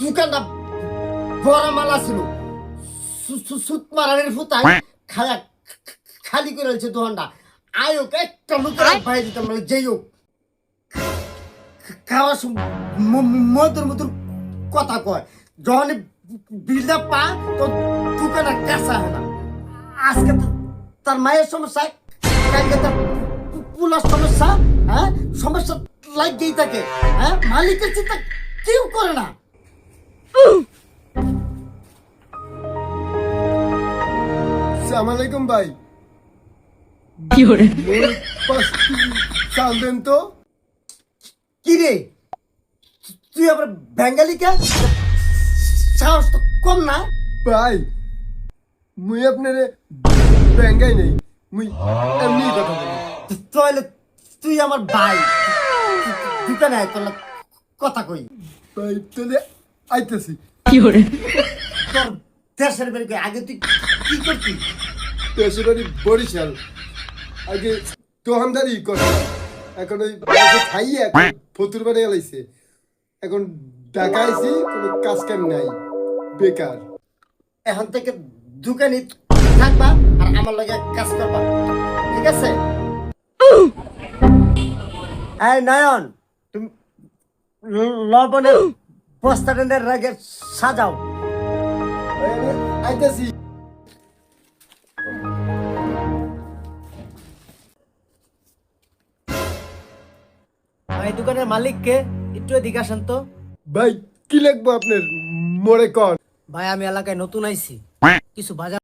দোকানটা বড় মালা ছিল সুত মারানের ফুতায় খায়া খালি করে রয়েছে দোকানটা। আয়োক একটা লোকের ভাই দিতাম মানে যেই হোক। ম- মধুর মধুর কথা কয়। যখন বিলটা পা তো দোকানের কাঁচা হয় না। আজকে তার মায়ের সমস্যা কালকে তার পুলার সমস্যা হ্যাঁ? সমস্যা লাগতেই থাকে হ্যাঁ? মালিকের চিন্তা কেউ করে না। আসসালামু আলাইকুম ভাই। কি হরে চাল তো? কি রে? তুই আবার বেঙ্গালি কে? সাহস তো কম না? ভাই মুই আপনার বেঙ্গাই নেই মুই এমনি কথা বলি। তাহলে তুই আমার ভাই। দোকানে আয় তোর কথা কই। ভাই তোদের আইতেছি কি হরে দেশের বেরকে আগে তুই কি করতি? পেশারি বরিশাল। আগে দোকানদারি করে এখন ওই খাইয়ে এখন ফতুর বানিয়ে লাইছে এখন ঢাকা আইছি কোনো কাজ কাম নাই। বেকার। এখন থেকে দোকানে থাকবা আর আমার লগে কাজ করবা। ঠিক আছে? এই নয়ন তুমি লবণের বস্তা টেন্ডের রাগে সাজাও। আইতেছি এই দোকানের মালিককে একটু এদিকে আসেন তো। ভাই কি লাগবো আপনার? মোড়ে কর। ভাই আমি এলাকায় নতুন আইছি। কিছু বাজার